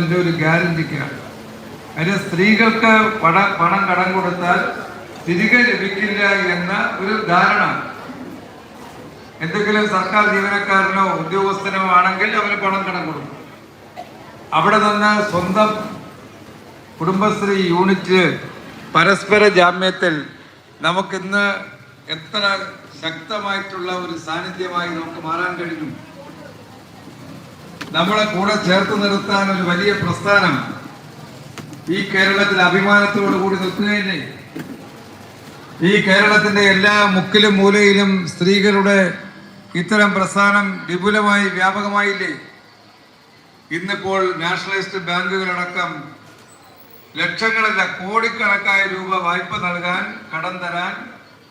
Government ഒരു ഗ്യാരണ്ടിക്കാണ് അതിന് സ്ത്രീകൾക്ക് പട പണം കടം കൊടുത്താൽ തിരികെ ലഭിക്കില്ല എന്ന ഒരു ധാരണ. എന്തെങ്കിലും സർക്കാർ ജീവനക്കാരനോ ഉദ്യോഗസ്ഥനോ ആണെങ്കിൽ അവന് പണം കടം കൊടുക്കും. അവിടെ നിന്ന് സ്വന്തം കുടുംബശ്രീ യൂണിറ്റ് പരസ്പര ജാമ്യത്തിൽ നമുക്കിന്ന് എത്ര ശക്തമായിട്ടുള്ള ഒരു സാന്നിധ്യമായി നമുക്ക് മാറാൻ കഴിഞ്ഞു നമ്മളെ കൂടെ ചേർത്ത് നിർത്താൻ ഒരു വലിയ പ്രസ്ഥാനം ഈ കേരളത്തിൽ അഭിമാനത്തോടു കൂടി നിൽക്കുകയല്ലേ? ഈ കേരളത്തിന്റെ എല്ലാ മുക്കിലും മൂലയിലും സ്ത്രീകളുടെ ഇത്തരം പ്രസ്ഥാനം വിപുലമായി വ്യാപകമായില്ലേ? ഇന്നിപ്പോൾ നാഷണലിസ്റ്റ് ബാങ്കുകളടക്കം ലക്ഷങ്ങളല്ല കോടിക്കണക്കായ രൂപ വായ്പ നൽകാൻ കടം തരാൻ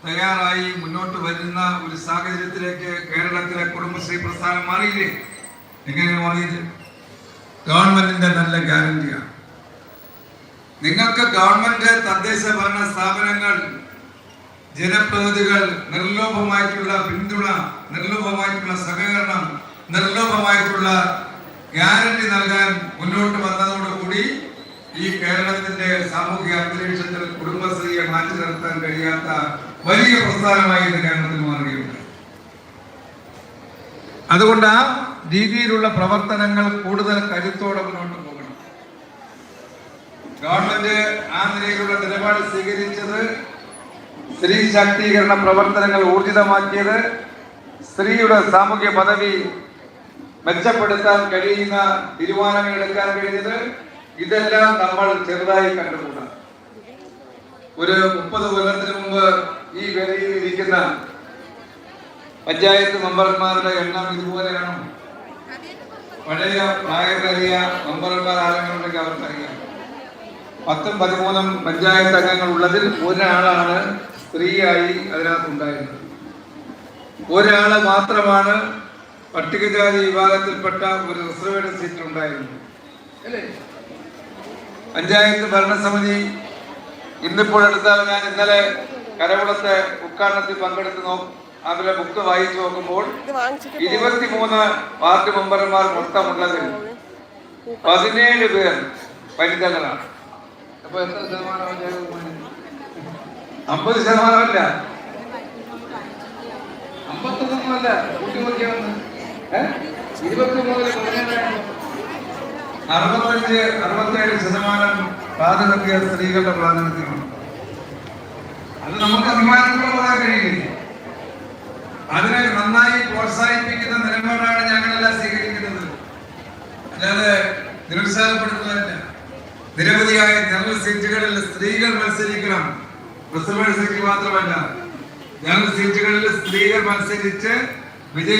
തയ്യാറായി മുന്നോട്ട് വരുന്ന ഒരു സാഹചര്യത്തിലേക്ക് കേരളത്തിലെ കുടുംബശ്രീ പ്രസ്ഥാനം മാറിയില്ലേ? എങ്ങനെയാണ് മാറിയത് ഗവൺമെന്റിന്റെ നല്ല ഗ്യാരണ്ടിയാണ്. നിങ്ങൾക്ക് ഗവൺമെന്റ് തദ്ദേശ ഭരണ സ്ഥാപനങ്ങൾ ജനപ്രതിനിധികൾ നിർലോഭമായിട്ടുള്ള പിന്തുണ നിർലോഭമായിട്ടുള്ള സഹകരണം നിർലോഭമായിട്ടുള്ള ഗ്യാരണ്ടി നൽകാൻ മുന്നോട്ട് വന്നതോടുകൂടി ഈ കേരളത്തിന്റെ സാമൂഹിക അന്തരീക്ഷത്തിൽ കുടുംബശ്രീയെ മാറ്റി നിർത്താൻ കഴിയാത്ത വലിയ പ്രസ്ഥാനമായി ഇത് കേരളത്തിൽ മാറുകയുണ്ട് അതുകൊണ്ട് ആ രീതിയിലുള്ള പ്രവർത്തനങ്ങൾ കൂടുതൽ കരുത്തോടെ മുന്നോട്ട് പോകണം. ഗവൺമെന്റ് ആ നിലയിലുള്ള നിലപാട് സ്വീകരിച്ചത് സ്ത്രീ ശാക്തീകരണ പ്രവർത്തനങ്ങൾ ഊർജിതമാക്കിയത് സ്ത്രീയുടെ സാമൂഹ്യ പദവി മെച്ചപ്പെടുത്താൻ കഴിയുന്ന തീരുമാനങ്ങൾ എടുക്കാൻ കഴിഞ്ഞത് ഇതെല്ലാം നമ്മൾ ചെറുതായി കണ്ടുകൂടാ. ഒരു മുപ്പത് കൊല്ലത്തിന് മുമ്പ് ഈ വേദിയിൽ ഇരിക്കുന്ന പഞ്ചായത്ത് മെമ്പർമാരുടെ എണ്ണം ഇതുപോലെയാണോ പഴയ പ്രായമേറിയ മെമ്പർമാർ ആരെങ്കിലുണ്ടെങ്കിൽ അവർക്കറിയാം. പത്തും പതിമൂന്നും പഞ്ചായത്ത് അംഗങ്ങൾ ഉള്ളതിൽ ഒരാളാണ് സ്ത്രീയായി അതിനകത്തുണ്ടായിരുന്നത്. ഒരാൾ മാത്രമാണ് പട്ടികജാതി വിഭാഗത്തിൽപ്പെട്ട ഒരു റിസർവേഡ് സീറ്റ് ഉണ്ടായിരുന്നത്. അല്ലേ? പഞ്ചായത്ത് ഭരണസമിതി ഇന്നിപ്പോൾ എടുത്താൽ ഞാൻ ഇന്നലെ കരകുളത്തെ ഉദ്ഘാടനത്തിൽ പങ്കെടുത്ത് നോ അവരെ ബുക്ക് വായിച്ചു നോക്കുമ്പോൾ ഇരുപത്തിമൂന്ന് വാർഡ് മെമ്പർമാർ മൊത്തമുള്ളതിൽ പതിനേഴ് പേർ വനിതകളാണ് അപ്പൊ എത്ര ശതമാനം അമ്പത് ശതമാനമല്ല അമ്പത്തൊന്നല്ല പതിനേഴാണ് അറുപത്തഞ്ച് അറുപത്തേഴ് ശതമാനം പ്രാതിനിധ്യ സ്ത്രീകളുടെ പ്രാതിനിധ്യമാണ്. അത് നമുക്ക് അഭിമാനത്തോടെ പറയാൻ കഴിയില്ല? പ്രോത്സാഹിപ്പിക്കുന്ന നിലപാടാണ് ഞങ്ങളെല്ലാം സ്വീകരിക്കുന്നത്. അല്ലാതെ നിരുത്സാഹപ്പെടുത്തുന്നതല്ല. നിരവധിയായ ജനറൽ സീറ്റുകളിൽ സ്ത്രീകൾ മത്സരിക്കണം. റിസർവേഡ് മത്സരിക്കുക മാത്രമല്ല ജനറൽ സീറ്റുകളിൽ സ്ത്രീകൾ മത്സരിച്ച് വിജയി